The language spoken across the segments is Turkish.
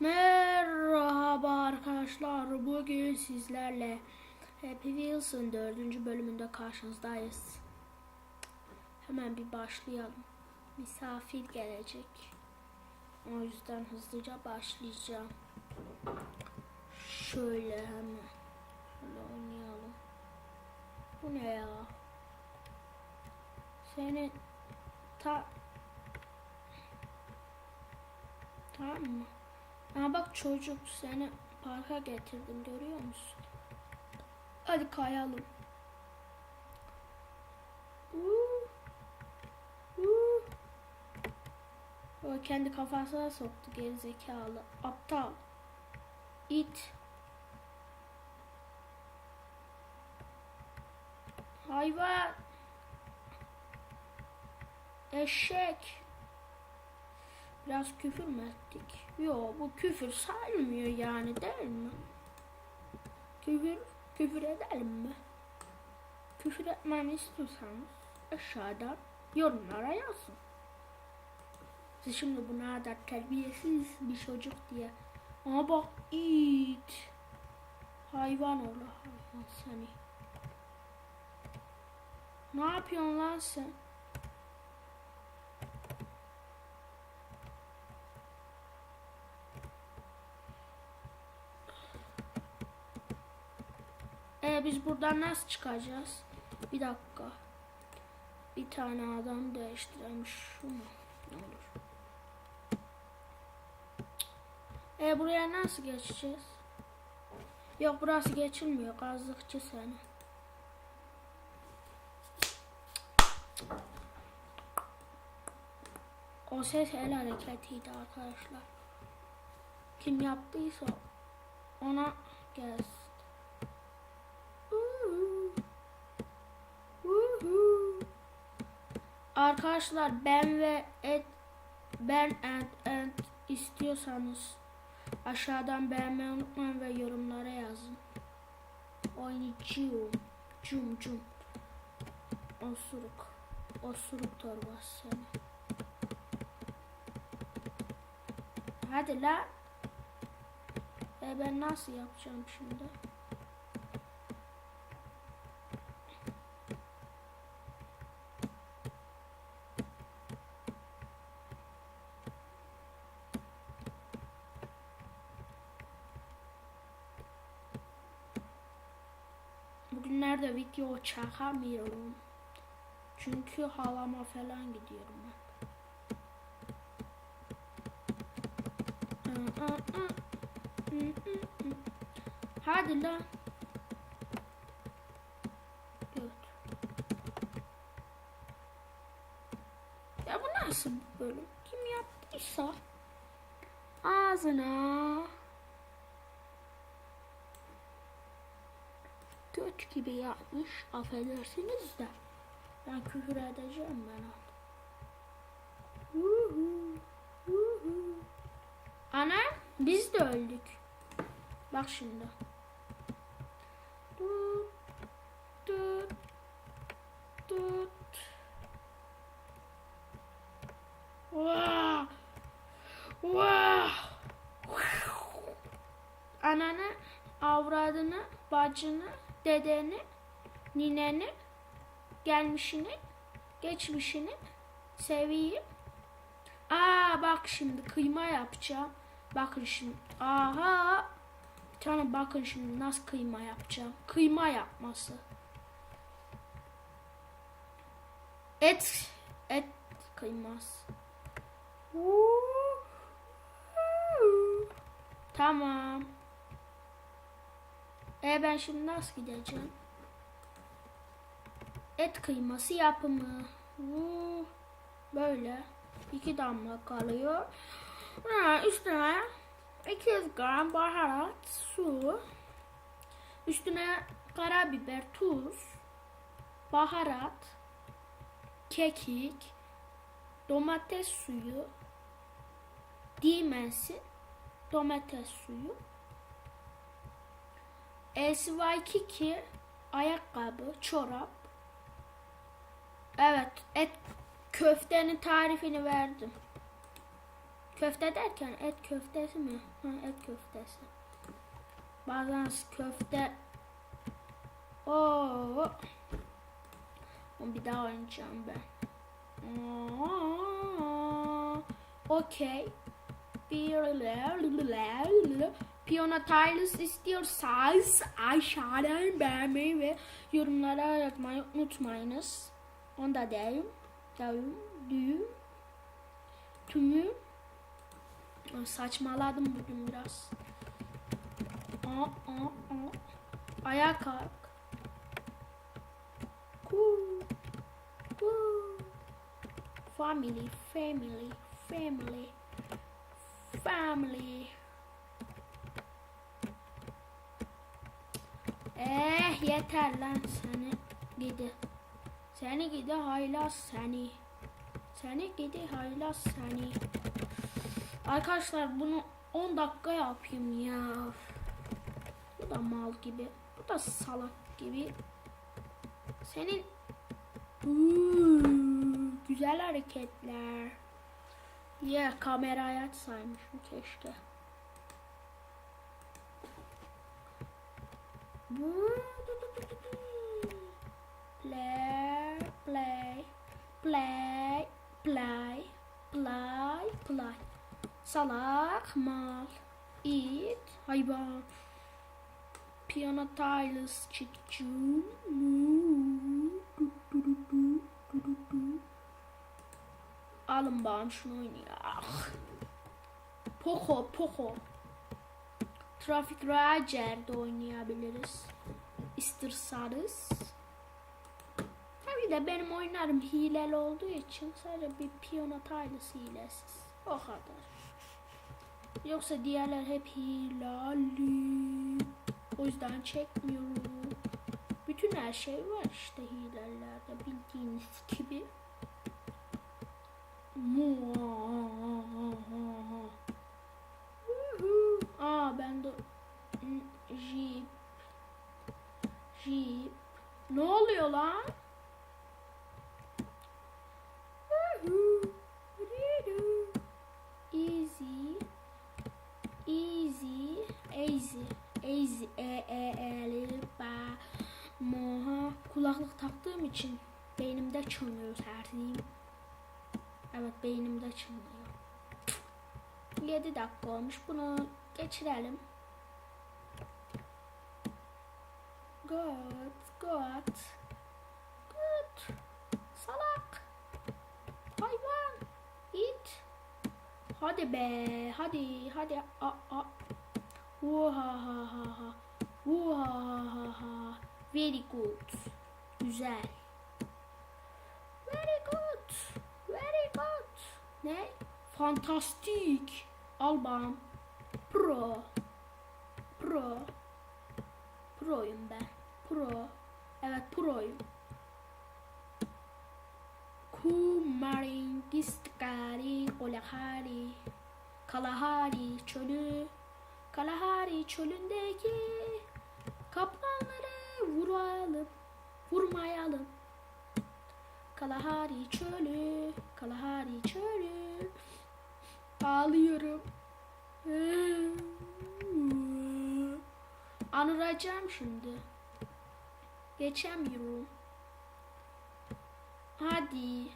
Merhaba arkadaşlar. Bugün sizlerle Happy Wheels'ın dördüncü bölümünde karşınızdayız. Hemen bir başlayalım. Misafir gelecek. O yüzden hızlıca başlayacağım. Şöyle hemen. Şöyle oynayalım. Bu ne ya? Senin ta Tamam mı? Aa bak çocuk seni parka getirdim görüyor musun? Hadi kayalım. Uuu. Uuu. O kendi kafasına soktu geri zekalı. Aptal. İt. Hayvan. Eşek. Biraz küfür mü ettik? Yo bu küfür sayılmıyor yani değil mi? Küfür, küfür edelim mi? Küfür etmemi istiyorsanız aşağıda yorumlara yazın. Siz şimdi bu ne kadar terbiyesiz bir çocuk diye. Ama bak it. Hayvan oğlu hayvan seni. Ne yapıyorsun lan sen? E biz buradan nasıl çıkacağız? Bir dakika. Bir tane adam değiştirelim şu mu? Ne olur. E buraya nasıl geçeceğiz? Yok burası geçilmiyor. Kazdıkçı seni. O ses el hareketiydi arkadaşlar. Kim yaptıysa ona gelsin. Arkadaşlar ben ve et ben and and istiyorsanız aşağıdan beğenmeyi unutmayın ve yorumlara yazın. Oynayacağım. Cum cum. Osuruk. Osuruk torbası seni. Hadi la. E ben nasıl yapacağım şimdi? Bugünlerde video çakamıyorum. Çünkü halama falan gidiyorum hep. Hadi lan. Göt. Ya bu nasıl bir bölüm? Kim yaptıysa ağzına göt gibi yapmış. Affedersiniz de. Ben küfür edeceğim ben. Ana biz de öldük. Bak şimdi. Tut, tut, tut. Ananı, avradını, bacını, dedeni, nineni, gelmişini, geçmişini seveyim. Aa bak şimdi kıyma yapacağım. Bakın şimdi. Aha. Bir tane bakın şimdi nasıl kıyma yapacağım. Kıyma yapması. Et et kıyması. Tamam. E ben şimdi nasıl gideceğim? Et kıyması yapımı. Uh, Böyle. iki damla kalıyor. Ha, üstüne 200 gram baharat, su. Üstüne karabiber, tuz, baharat, kekik, domates suyu, dimesi, domates suyu, SY2 ayakkabı, çorap. Evet, et köftenin tarifini verdim. Köfte derken et köftesi mi? Ha, et köftesi. Bazen köfte Oo. Bir daha oynayacağım ben. Okey. Piyano Tyrus istiyorsanız aşağıdan beğenmeyi ve yorumlara yazmayı unutmayınız. Onu da derim. Derim. Düğüm. Tümü. Saçmaladım bugün biraz. Aa, aa, aa. Ayağa kalk. Cool. Cool. Family, family, family, family. Eh yeter lan seni gidi. Seni gidi haylaz seni. Seni gidi haylaz seni. Arkadaşlar bunu 10 dakika yapayım ya. Bu da mal gibi. Bu da salak gibi. Senin güzel hareketler. Ya yeah, kamerayı açsaymışım keşke. Play, play, play, play, play, play. Salak, mal, it, hayvan. Piyano Tyrus çıkıcı. Alın bana şunu oynayak. Poco, Poco. Traffic Rager'de oynayabiliriz. İstirseniz. Tabii de benim oyunlarım hileli olduğu için sadece bir Piyano Tyrus hilesiz. O kadar. Yoksa diğerler hep hileli. O yüzden çekmiyorum. Bütün her şey var işte hilelerde bildiğiniz gibi. Aa de Jeep Jeep Ne oluyor lan? Easy Easy Easy Easy E E E ba Moha kulaklık taktığım için beynimde çınlıyor her şeyim. Evet beynimde çınlıyor. 7 dakika olmuş. Bunu geçirelim. Good, good. Good. Salak. Hayvan. It. Hadi be. Hadi, hadi. A, a. Uha ha ha ha. Uha ha ha ha. Very good. Güzel. Very good. Very good. Ne? Fantastik. Albam. Pro. Pro. Pro'yum ben. Pro. Evet pro'yum. Kumarin, Gistkari, Kolahari, Kalahari çölü, Kalahari çölündeki kaplanları vuralım, vurmayalım. Kalahari çölü, Kalahari çölü. Ağlıyorum. Anıracağım şimdi. Geçemiyorum. Hadi.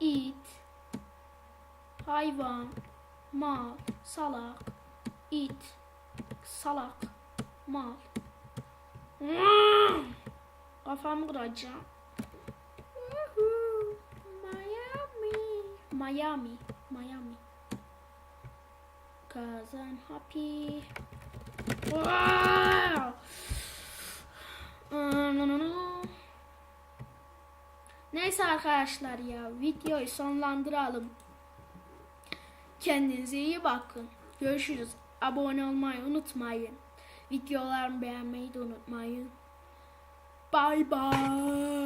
it, Hayvan. Mal. Salak. it, Salak. Mal. Kafamı kıracağım. Miami. Miami. Miami. Cause I'm happy. Wow. Neyse arkadaşlar ya videoyu sonlandıralım. Kendinize iyi bakın. Görüşürüz. Abone olmayı unutmayın. Videolarımı beğenmeyi de unutmayın. Bye bye.